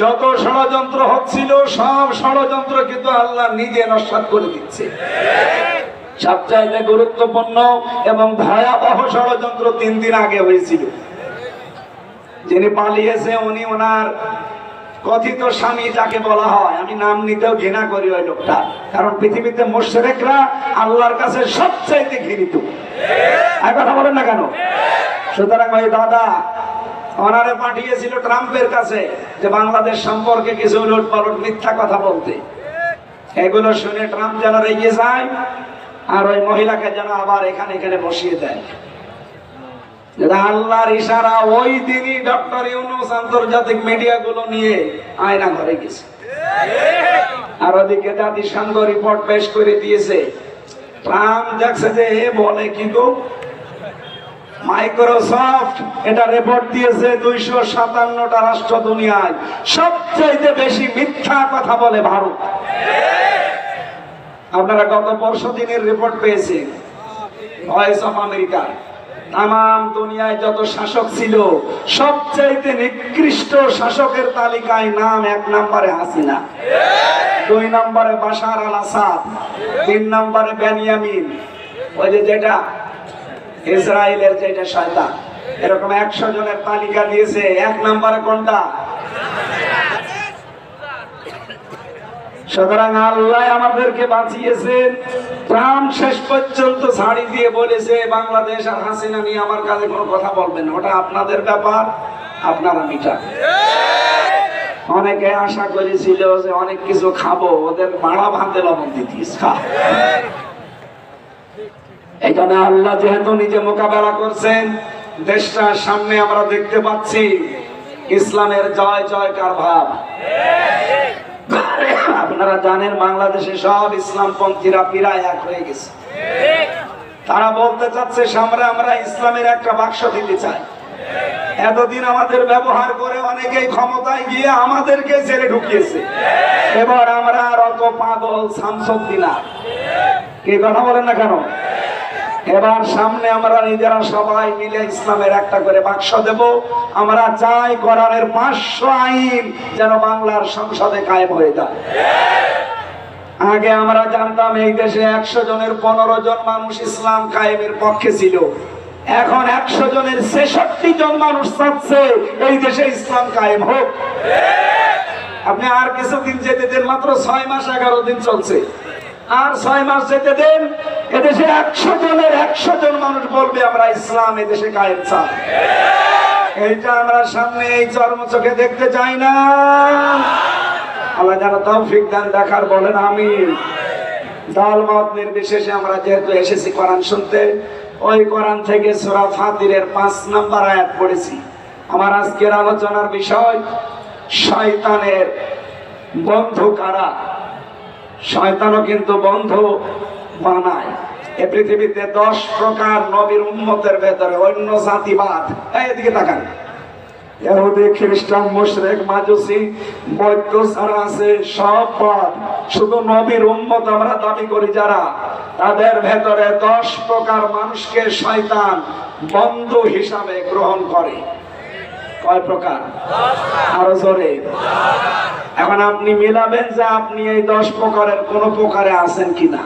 যত ষড়যন্ত্র হচ্ছিল, সব ষড়যন্ত্র কিন্তু আল্লাহ নিজে নস্বাত করে দিচ্ছে। সবচাইতে গুরুত্বপূর্ণ এবং ভয়াবহ ষড়যন্ত্র তিন দিন আগে হয়েছিল। যিনি পালিয়েছে, উনি ওনার কথিত স্বামী যাকে বলা হয়, আমি নাম নিতেও ঘৃণা করি ওই লোকটা। কারণ পৃথিবীতে মোশেরেকরা আল্লাহর কাছে সবচাইতে ঘৃণিত। কথা বলেন না কেন? সুতরাং ওই দাদা ওনারে পাঠিয়েছিল ট্রাম্পের কাছে যে বাংলাদেশ সম্পর্কে কিছু উলট পালট মিথ্যা কথা বলতে। এগুলো শুনে ট্রাম্প যেন রেগে যায়, আর ওই মহিলাকে যেন আবার এখানে এখানে বসিয়ে দেয়। আল্লাহর ইশারা, ওই দিনই ডক্টর ইউনুস আন্তর্জাতিক মিডিয়া গুলো নিয়ে আয়না ঘরে গেছে। আর ওদিকে জাতিসংঘ রিপোর্ট পেশ করে দিয়েছে। ট্রাম্প দেখছে যে এ বলে কি গো? মাইক্রোসফট এটা রিপোর্ট দিয়েছে দুইশো সাতান্নটা রাষ্ট্র দুনিয়ায়। সবচাইতে বেশি মিথ্যা কথা বলে ভারত। আপনারা গত পরশু দিনের রিপোর্ট পেয়েছেন। ভয়েস অফ আমেরিকা তাম দুনিয়ায় যত শাসক ছিল, সবচাইতে নিকৃষ্ট শাসকের তালিকায় নাম এক নম্বরে হাসিনা। দুই নম্বরে বাশার আল আসাদ। তিন নম্বরে বেনিয়ামিন। ওই যে যেটা ইসরায়েলের যেটা শয়তান, এরকম একশো জনের তালিকা দিয়েছে, এক নম্বরে কোনটা? সুতরাং আল্লাহ আমাদেরকে বাঁচিয়েছেন প্রাণ শেষ পর্যন্ত ছাড়ি দিয়ে বলেছে, বাংলাদেশ আর হাসিনা নিয়ে আমার কাছে কোনো কথা বলবেন ওটা আপনাদের ব্যাপার, আপনারা মিটা অনেকে আশা করেছিল যে অনেক কিছু খাব, ওদের মাড়া ভাতে লবণ দিতিস খা এখানে আল্লাহ যেহেতু নিজে মোকাবেলা করছেন, দেশটার সামনে আমরা দেখতে পাচ্ছি ইসলামের জয় জয়কার ভাব। আপনারা জানেন বাংলাদেশে সব ইসলাম পন্থীরা প্রায় এক হয়ে গেছে। তারা বলতে চাচ্ছে সামনে আমরা ইসলামের একটা বাক্স দিতে চাই। এতদিন আমাদের ব্যবহার করে অনেকেই ক্ষমতায় গিয়ে আমাদেরকে ছেড়ে ঢুকিয়েছে। এবার আমরা আর অত পাগল শামসুদ্দিনা কি কথা বলেন না কেন? এবার সামনে আমরা নিজেরা সবাই মিলে ইসলামের একটা করে বাক্স দেব। আমরা চাই কোরআনের পাঁচশো আইন যেন বাংলার সংসদে কায়েম হয়ে যায়। আগে আমরা জানতাম এই দেশে একশো জনের পনেরো জন মানুষ ইসলাম কায়েমের পক্ষে ছিল। এখন একশো জনের ছেষট্টি জন মানুষ চাচ্ছে এই দেশে ইসলাম কায়েম হোক। আপনি আর কিছুদিন যেতে দেন, মাত্র ছয় মাস এগারো দিন চলছে। আর ছয় মাস যেতে দেন এদেশে একশো জনের একশো জন মানুষ বলবে, আমরা ইসলাম এদেশে কায়েম চাই। এইটা আমরা সামনে এই চর্ম চোখে দেখতে চাই না। আল্লাহ যেন তৌফিক দান, দেখার বলেন আমি দল মত নির্বিশেষে আমরা যেহেতু এসেছি কোরআন শুনতে, ওই কোরআন থেকে সূরা ফাতিরের পাঁচ নাম্বার আয়াত পড়েছি। আমার আজকের আলোচনার বিষয়, শয়তানের বন্ধু কারা? শয়তানও কিন্তু বন্ধু। বানায়। এ পৃথিবীতে দশ প্রকার নবীর উন্মতের ভেতরে অন্য জাতিবাদ। এদিকে তাকান। খ্রিস্টান, মুশরিক, মাজুসি সব শুধু নবীর আমরা দাবি করি যারা। তাদের ভেতরে দশ প্রকার মানুষকে শয়তান বন্ধু হিসাবে গ্রহণ করে। কয় প্রকার? আরও জোরে। এখন আপনি মিলাবেন যে আপনি এই দশ প্রকারের কোন প্রকারে আছেন কিনা।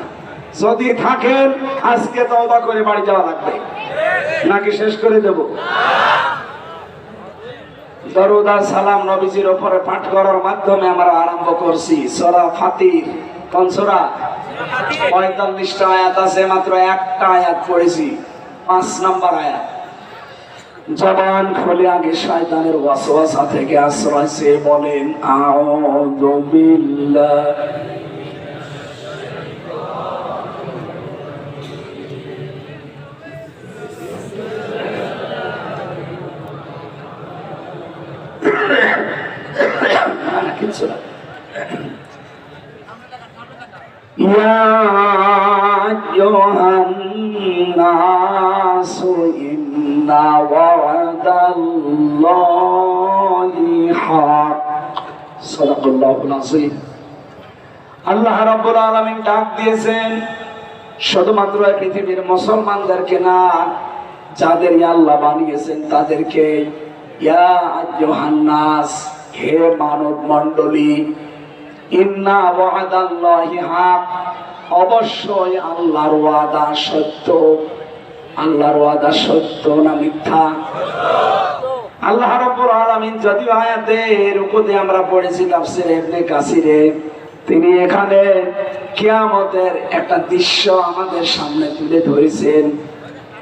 যদি থাকেন, আজকে তওবা করে বাড়ি যাওয়া লাগবে। নাকি শেষ করে দেব? দরুদ সালাম নবীজির ওপরে পাঠ করার মাধ্যমে আমরা আরম্ভ করছি। সরা ফাতির কোন সরা? পঁয়তাল্লিশটা আয়াত আছে, মাত্র একটা আয়াত পড়েছি। পাঁচ নাম্বার আয়াত। জবান খুলে আগে শয়তানের ওয়াসওয়াসা থেকে আশ্রয় চেয়ে বলেন, আউযু বিল্লাহ না, কিচ্ছু না يا أيها الناس إن وعد الله حق صدق الله العظيم আল্লাহ রাব্বুল আলামিন ডাক দিয়েছেন শুধুমাত্র এই পৃথিবীর মুসলমানদেরকে না যাদের আল্লাহ বানিয়েছেন তাদেরকে হে মানব মণ্ডলী ইন্না অবশ্যই আল্লাহর ওয়াদা সত্য। আল্লাহর ওয়াদা সত্য না মিথ্যা? আল্লাহ রাব্বুল আলামিন যদি আয়াতের উপরে আমরা পড়েছি তাফসীরে ইবনে কাসিরে, তিনি এখানে কিয়ামতের একটা দৃশ্য আমাদের সামনে তুলে ধরেছেন।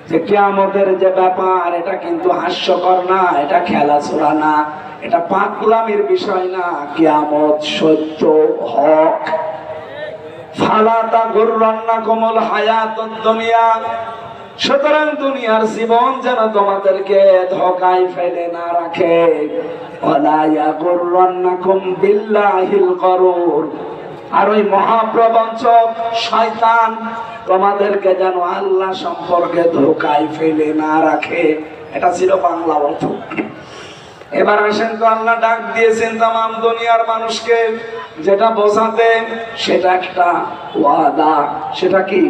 যে কিয়ামতের যে ব্যাপার, এটা কিন্তু হাস্যকর না, এটা খেলাধুলা না, এটা পাগলামির বিষয় না। কিয়ামত সত্য হক। সুতরাং দুনিয়ার জীবন যেন তোমাদেরকে না রাখে। আর ওই মহাপ্রবঞ্চক শয়তান তোমাদেরকে যেন আল্লাহ সম্পর্কে ধোকায় ফেলে না রাখে। এটা ছিল বাংলা অর্থ। এবার আসেন তো আল্লাহ ডাক দিয়েছেন তাম দুনিয়ার মানুষকে, যেটা বোঝাতে সেটা একটা ওয়াদা। সেটা কি?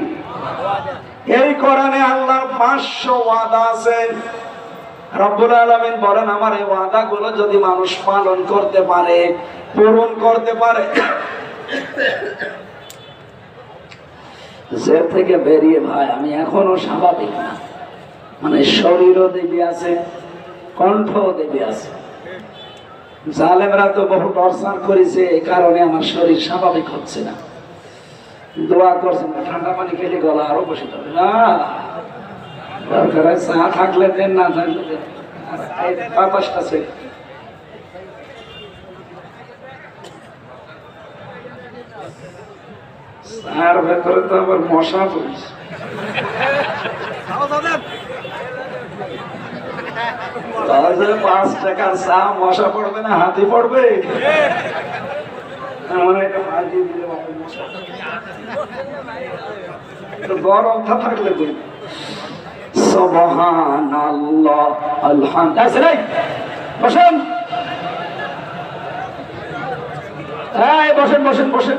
এই কোরআনে আল্লাহর পাঁচশো ওয়াদা আছে। রব্বুল আলমিন বলেন, আমার এই ওয়াদা গুলো যদি মানুষ পালন করতে পারে, পূরণ করতে পারে যে থেকে বেরিয়ে ভাই, আমি এখনও স্বাভাবিক না। মানে শরীরও দেবী আছে কণ্ঠ দেবী আছে। জালেমরা তো বহু টর্চার করেছে এই কারণে আমার শরীর স্বাভাবিক হচ্ছে না। দোয়া করছেন ঠান্ডা পানি খেলে গলা আরও বসে যাবে না, দরকার চা থাকলে দেন, না থাকলে দেন। আর এই চার ভেতরে তো আবার মশা পড়েছে। পাঁচ টাকার চা, মশা পড়বে না, হাতি পড়বে। তো গরমটা থাকলে বসেন। এই, বসেন বসেন বসেন।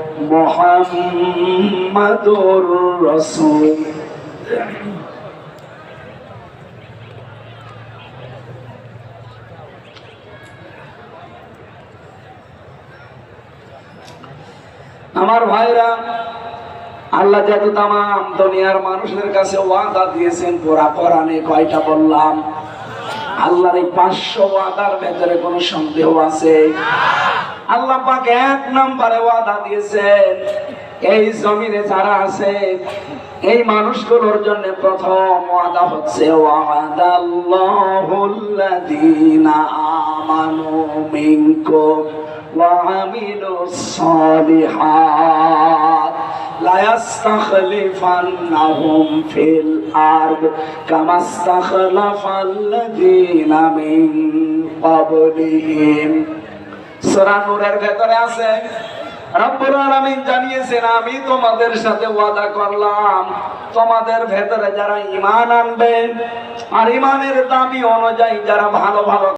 মুহাম্মাদুর রাসূল। আমার ভাইরা, আল্লাহ যেহেতু তাম দুনিয়ার মানুষের কাছে ওয়াদা দিয়েছেন, পুরা কোরআনে কয়টা বললাম? আল্লাহর এই পাঁচশো ওয়াদার ভেতরে কোনো সন্দেহ আছে? আল্লাহ পাক এক নম্বরে ওয়াদা দিয়েছেন এই জমিনে যারা আছে এই মানুষগুলোর জন্য প্রথম ওয়াদা হচ্ছে ওয়াদাল্লাহুল্লাযীনা আমানু মিনকুম وعملوا الصالحات ليستخلفنهم في الأرض كما استخلف الذين من قبلهم সূরা নূরের ভেতরে আছে। রব্বুল আলামিন জানিয়েছেন, আমি তোমাদের সাথে ওয়াদা করলাম, তোমাদের ভেতরে যারা ঈমান আনবে, আর ঈমানের দাবি অনুযায়ী যারা ভালো ভালো